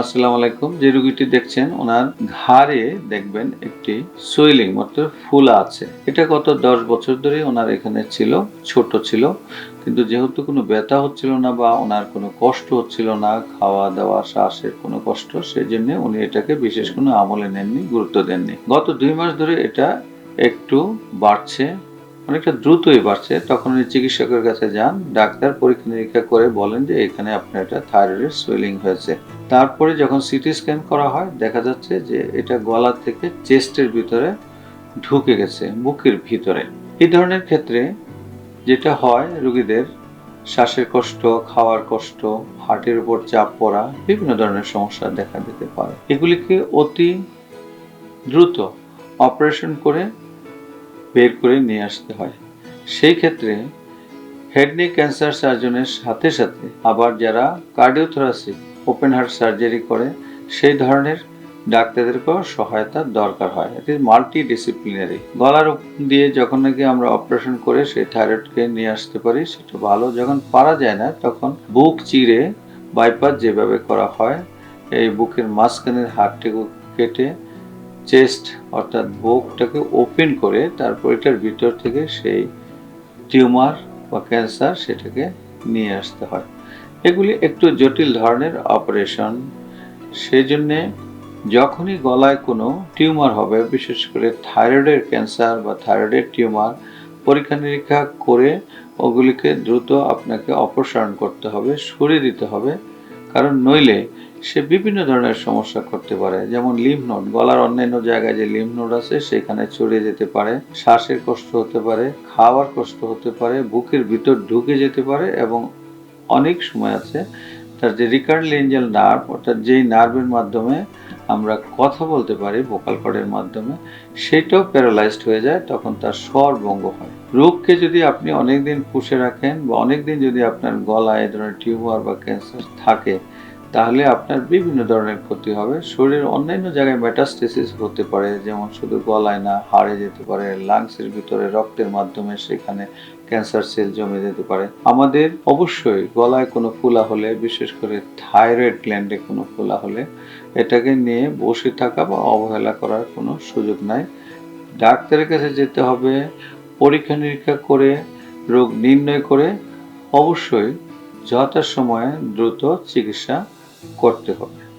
আসসালামু আলাইকুম। যে রুগীটি দেখছেন, ওনার ঘাড়ে দেখবেন একটি সুইলিং অর্থাৎ ফুলা আছে। এটা গত দশ বছর ধরে ওনার এখানে ছিল, ছোট ছিল। কিন্তু যেহেতু কোনো ব্যথা হচ্ছিল না বা ওনার কোনো কষ্ট হচ্ছিল না, খাওয়া দাওয়া শ্বাসের কোনো কষ্ট সেই জন্য উনি এটাকে বিশেষ কোনো আমলে নেননি, গুরুত্ব দেননি। গত দুই মাস ধরে এটা একটু বাড়ছে অনেকটা দ্রুতই বাড়ছে। তখন উনি চিকিৎসকের কাছে যান, ডাক্তার পরীক্ষা নিরীক্ষা করে বলেন যে এখানে আপনার এটা থাইরয়েডের সুইলিং হয়েছে। তারপরে যখন সিটি স্ক্যান করা হয়, দেখা যাচ্ছে যে এটা গলা থেকে চেস্টের ভিতরে ঢুকে গেছে, বুকের ভিতরে। এই ধরনের ক্ষেত্রে যেটা হয়, রোগীদের শ্বাসের কষ্ট, খাওয়ার কষ্ট, হার্টের উপর চাপ পড়া, বিভিন্ন ধরনের সমস্যা দেখা দিতে পারে। এগুলিকে অতি দ্রুত অপারেশন করে বের করে নিয়ে আসতে হয়। সেই ক্ষেত্রে হেডনি ক্যান্সার সার্জনের সাথে সাথে আবার যারা কার্ডিওথোরাসিক, ওপেন হার্ট সার্জারি করে, সেই ধরনের ডাক্তারদেরকেও সহায়তার দরকার হয়। এটি মাল্টি ডিসিপ্লিনারি গলার দিয়ে যখন নাকি আমরা অপারেশন করে সেই থাইরয়েডকে নিয়ে আসতে পারি, সেটা ভালো। যখন পারা যায় না, তখন বুক চিরে বাইপাস যেভাবে করা হয়, এই বুকের মাঝখানের হাড়টিকে কেটে চেস্ট অর্থাৎ বুকটাকে ওপেন করে তারপর এটার ভিতর থেকে সেই টিউমার বা ক্যান্সার সেটাকে নিয়ে আসতে হয়। এগুলি একটু জটিল ধরনের অপারেশন। সেই জন্যে যখনই গলায় কোনো টিউমার হবে, বিশেষ করে থাইরয়েডের ক্যান্সার বা থাইরয়েডের টিউমার, পরীক্ষা নিরীক্ষা করে ওগুলিকে দ্রুত আপনাকে অপসারণ করতে হবে, সরিয়ে দিতে হবে। কারণ নইলে সে বিভিন্ন ধরনের সমস্যা করতে পারে। যেমন লিম্ফ নোড গলার অন্যান্য জায়গায় যে লিম্ফ নোড আছে, সেখানে ছড়িয়ে যেতে পারে, শ্বাসের কষ্ট হতে পারে, খাওয়ার কষ্ট হতে পারে, বুকের ভিতর ঢুকে যেতে পারে এবং অনেক সময় আছে তার যে রিকার্ড লেঞ্জাল নার্ভ, অর্থাৎ যেই নার্ভের মাধ্যমে আমরা কথা বলতে পারি, ভোকাল কর্ডের মাধ্যমে, সেটাও প্যারালাইজড হয়ে যায়, তখন তার স্বর ভঙ্গ হয়। রোগকে যদি আপনি অনেকদিন পুষে রাখেন বা অনেকদিন যদি আপনার গলায় এ ধরনের টিউমার বা ক্যান্সার থাকে তাহলে আপনার বিভিন্ন ধরনের ক্ষতি হবে। শরীরের অন্যান্য জায়গায় মেটাস্টেসিস হতে পারে, যেমন শুধু গলায় না, হাড়ে যেতে পারে লাংসের ভিতরে রক্তের মাধ্যমে সেখানে ক্যান্সার সেল জমে যেতে পারে। আমাদের অবশ্যই গলায় কোনো ফোলা হলে, বিশেষ করে থাইরয়েড গ্ল্যান্ডে কোনো ফোলা হলে, এটাকে নিয়ে বসে থাকা বা অবহেলা করার কোনো সুযোগ নাই। ডাক্তারের কাছে যেতে হবে, পরীক্ষা নিরীক্ষা করে, রোগ নির্ণয় করে। অবশ্যই যথাসময়ে দ্রুত চিকিৎসা করতে হবে।